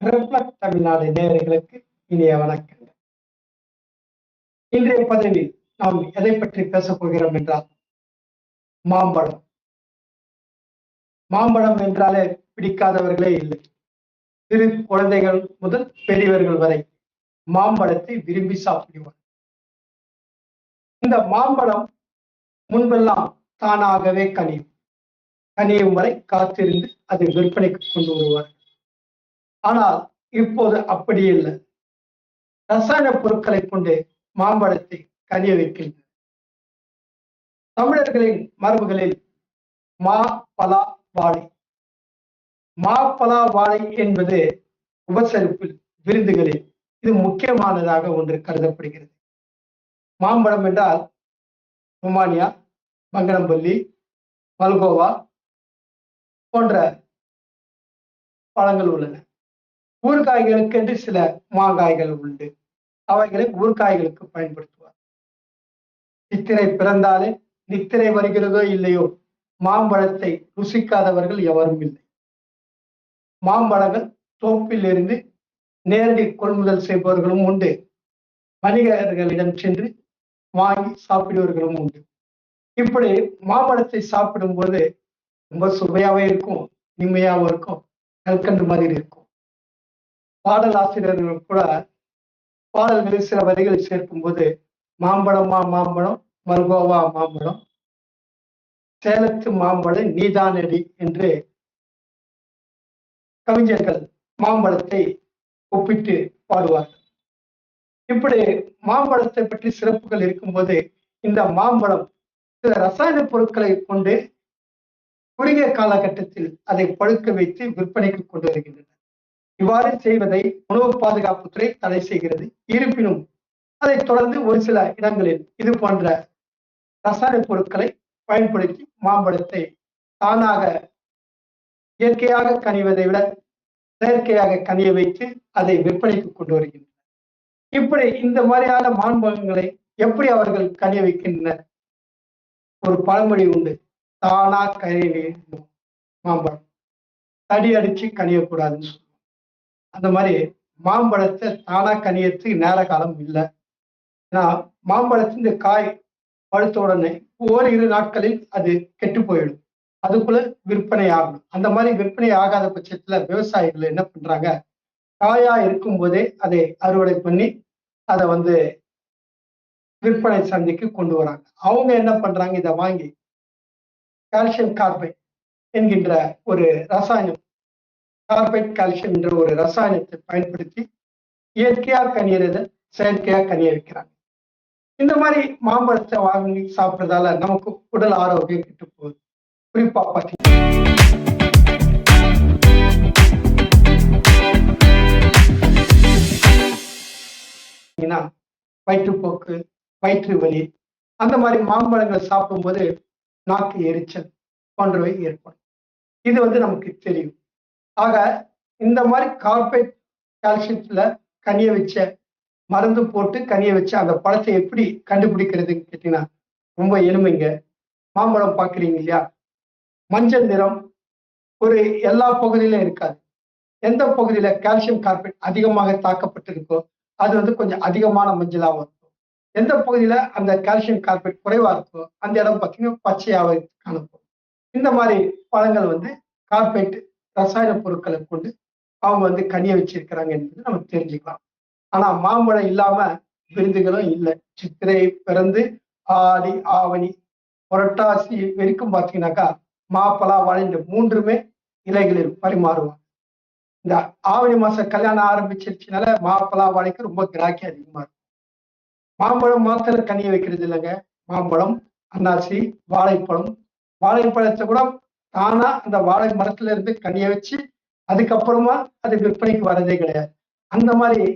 Reflect Tamil Nadu நேயர்களுக்கு இனிய வணக்கங்கள். இன்றைய பதிவில் நாம் எதை பற்றி பேசப் போகிறோம் என்றால் மாம்பழம். மாம்பழம் என்றாலே பிடிக்காதவர்களே இல்லை. சிறு குழந்தைகள் முதல் பெரியவர்கள் வரை மாம்பழத்தை விரும்பி சாப்பிடுவார் இந்த மாம்பழம் முன்பெல்லாம் தானாகவே கனியும். கனியும் வரை காத்திருந்து அதை விற்பனைக்கு கொண்டு வருவார் ஆனால் இப்போது அப்படி இல்லை. ரசாயன பொருட்களை கொண்டு மாம்பழத்தை கரிய வைக்கின்றன தமிழர்களின் மரபுகளில் மா பலா வாழை. மா பலா வாழை என்பது உபசரிப்பில் விருந்துகளில் இது முக்கியமானதாக ஒன்று கருதப்படுகிறது. மாம்பழம் என்றால் ருமானியா பங்கனம்பள்ளி மல்கோவா போன்ற பழங்கள் உள்ளன. ஊறுகாய்களுக்கு என்று சில மாங்காய்கள் உண்டு. அவைகளை ஊறுகாய்களுக்கு பயன்படுத்துவார். சித்திரை பிறந்தாலே நித்திரை வருகிறதோ இல்லையோ மாம்பழத்தை ருசிக்காதவர்கள் எவரும் இல்லை. மாம்பழங்கள் தோப்பில் இருந்து நேரடி கொள்முதல் செய்பவர்களும் உண்டு. வணிகர்களிடம் சென்று வாங்கி சாப்பிடுவர்களும் உண்டு. இப்படி மாம்பழத்தை சாப்பிடும்போது ரொம்ப சுவையாகவே இருக்கும் இனிமையாகவும் இருக்கும் கல்கண்டு மாதிரி இருக்கும். பாடல் ஆசிரியர்கள் கூட பாடல்களில் சில வரிகளை சேர்க்கும் போது மாம்பழமா மாம்பழம் மல்கோவா மாம்பழம் சேலத்து மாம்பழம் நீதானடி என்று கவிஞர்கள் மாம்பழத்தை ஒப்பிட்டு பாடுவார்கள். இப்படி மாம்பழத்தை பற்றி சிறப்புகள் இருக்கும்போது இந்த மாம்பழம் சில ரசாயன பொருட்களை கொண்டு குறுகிய காலகட்டத்தில் அதை பழுக்க வைத்து விற்பனைக்கு கொண்டு வருகின்றனர் இவ்வாறு செய்வதை உணவு பாதுகாப்புத்துறை தடை செய்கிறது. இருப்பினும் அதைத் தொடர்ந்து ஒரு சில இடங்களில் இது போன்ற ரசாயன பொருட்களை பயன்படுத்தி மாம்பழத்தை தானாக இயற்கையாக கனிவதை விட செயற்கையாக கனிய வைத்து அதை விற்பனைக்கு கொண்டு வருகின்றனர். இப்படி இந்த மாதிரியான மாம்பழங்களை எப்படி அவர்கள் கனிய வைக்கின்றனர்? ஒரு பழமொழி உண்டு. தானா கனிய மாம்பழம். தடி அடிச்சு கனியக்கூடாதுன்னு சொல்லுவாங்க. அந்த மாதிரி மாம்பழத்தை தானா கனியத்துக்கு நேர காலம் இல்லை. ஏன்னா மாம்பழத்தின் இந்த காய் பழுத்த உடனே ஓரிரு நாட்களில் அது கெட்டு போயிடும். அதுக்குள்ள விற்பனை ஆகணும். அந்த மாதிரி விற்பனை ஆகாத பட்சத்துல விவசாயிகள் என்ன பண்றாங்க? காயா இருக்கும் போதே அதை அறுவடை பண்ணி அதை வந்து விற்பனை சந்தைக்கு கொண்டு வராங்க. அவங்க என்ன பண்றாங்க? இதை வாங்கி கால்சியம் கார்பைட் என்கின்ற ஒரு ரசாயனம் கார்பைட் கால்சியம் என்ற ஒரு ரசாயனத்தை பயன்படுத்தி இயற்கையா கனியறத செயற்கையா கனிய வைக்கிறாங்க இந்த மாதிரி மாம்பழத்தை வாங்கி சாப்பிட்றதால நமக்கு உடல் ஆரோக்கியம் கெட்டு போகுது. குறிப்பா பார்த்தீங்கன்னா வயிற்றுப்போக்கு வயிற்று வலி அந்த மாதிரி மாம்பழங்கள் சாப்பிடும்போது நாக்கு எரிச்சல் போன்றவை ஏற்படும். இது வந்து நமக்கு தெரியும். ஆக இந்த மாதிரி கார்பேட் கால்சியத்துல கனிய வச்ச மருந்து போட்டு கனிய வச்ச அந்த பழத்தை எப்படி கண்டுபிடிக்கிறதுன்னு கேட்டீங்கன்னா ரொம்ப எளிமைங்க. மாம்பழம் பார்க்குறீங்க இல்லையா? மஞ்சள் நிறம் ஒரு எல்லா பகுதியிலும் இருக்காது. எந்த பகுதியில கால்சியம் கார்பேட் அதிகமாக தாக்கப்பட்டிருக்கோ அது வந்து கொஞ்சம் அதிகமான மஞ்சளாகவும் இருக்கும். எந்த பகுதியில அந்த கால்சியம் கார்பேட் குறைவா இருக்கோ அந்த இடம் பார்த்தீங்கன்னா பச்சையாக காணப்படும். இந்த மாதிரி பழங்கள் வந்து கார்பேட் ரசாயன பொருட்களை கொண்டு அவங்க வந்து கனிய வச்சிருக்கிறாங்க என்பது நம்ம தெரிஞ்சுக்கலாம். ஆனா மாம்பழம் இல்லாம விருந்துகளும் இல்லை. சித்திரை பிறந்து ஆடி ஆவணி புரட்டாசி வரைக்கும் பார்த்தீங்கன்னாக்கா மாப்பழா வாழை மூன்றுமே இலைகளில் பரிமாறுவாங்க. இந்த ஆவணி மாசம் கல்யாணம் ஆரம்பிச்சிருச்சுனால மாப்பழா வாழைக்கு ரொம்ப கிராக்கி அதிகமா இருக்கும். மாம்பழம் மாத்திர கனிய வைக்கிறது இல்லைங்க. மாம்பழம் அன்னாசி வாழைப்பழம். வாழைப்பழத்தை கூட தானா அந்த வாழை மரத்துல இருந்து கனியை வச்சு அதுக்கப்புறமா அது விற்பனைக்கு வரதே கிடையாது. அந்த மாதிரி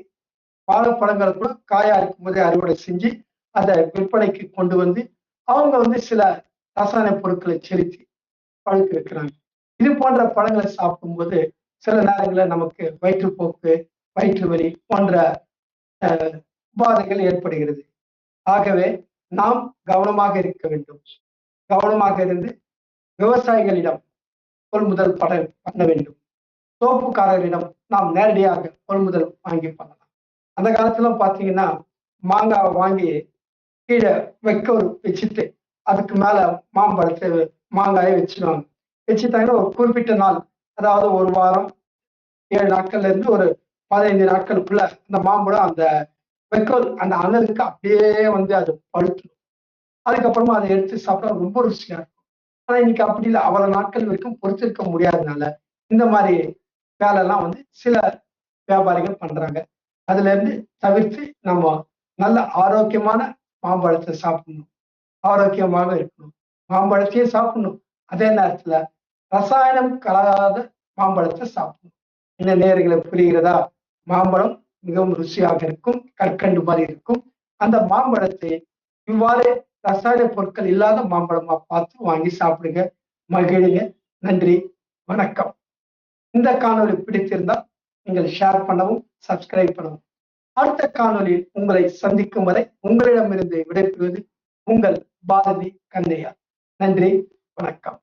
வாழைப்பழங்களை கூட காயா இருக்கும்போதே அறுவடை செஞ்சு அதை விற்பனைக்கு கொண்டு வந்து அவங்க வந்து சில ரசாயன பொருட்களை செலுத்தி பழுக்க வைக்கிறாங்க. இது போன்ற பழங்களை சாப்பிடும்போது சில நேரங்களில் நமக்கு வயிற்றுப்போக்கு வயிற்று வலி போன்ற உபாதைகள் ஏற்படுகிறது. ஆகவே நாம் கவனமாக இருக்க வேண்டும். கவனமாக இருந்து விவசாயிகளிடம் கொள்முதல் பட பண்ண வேண்டும். தோப்புக்காரரிடம் நாம் நேரடியாக கொள்முதல் வாங்கி பண்ணலாம். அந்த காலத்துல பாத்தீங்கன்னா மாங்காய் வாங்கி கீழே வைக்கோல் வச்சுட்டு அதுக்கு மேல மாம்பழத்தை மாங்காயை வச்சிருவாங்க. வச்சுட்டாங்கன்னா ஒரு குறிப்பிட்ட நாள் அதாவது ஒரு வாரம் ஏழு நாட்கள்ல இருந்து ஒரு பதினைந்து நாட்களுக்குள்ள அந்த மாம்பழம் அந்த வைக்கோல் அந்த அனலுக்கு அப்படியே வந்து அது பழுத்துடும் அதுக்கப்புறமா அதை எடுத்து சாப்பிட்டா ரொம்ப ருசியா இருக்கும். ஆனா இன்னைக்கு அப்படி இல்லை அவ்வளவு நாட்கள் வரைக்கும் பொறுத்திருக்க முடியாதனால இந்த மாதிரி வேலைலாம் வந்து சில வியாபாரிகள் பண்றாங்க. அதுல இருந்து தவிர்த்து நம்ம நல்ல ஆரோக்கியமான மாம்பழத்தை சாப்பிடணும். ஆரோக்கியமாக இருக்கணும். மாம்பழத்தையும் சாப்பிடணும். அதே நேரத்துல ரசாயனம் கலராத மாம்பழத்தை சாப்பிடணும். இந்த நேர்களை புரிகிறதா? மாம்பழம் மிகவும் ருசியாக இருக்கும் கற்கண்டு மாதிரி இருக்கும். அந்த மாம்பழத்தை இவ்வாறு ரசாயன பொருட்கள் இல்லாத மாம்பழமா பார்த்து வாங்கி சாப்பிடுங்க மகிழுங்க. நன்றி வணக்கம். இந்த காணொலி பிடித்திருந்தால் நீங்கள் ஷேர் பண்ணவும் சப்ஸ்கிரைப் பண்ணவும். அடுத்த காணொளியில் உங்களை சந்திக்கும் வரை உங்களிடமிருந்து விடைபெறுவது உங்கள் பாரதி கண்ணையா நன்றி வணக்கம்.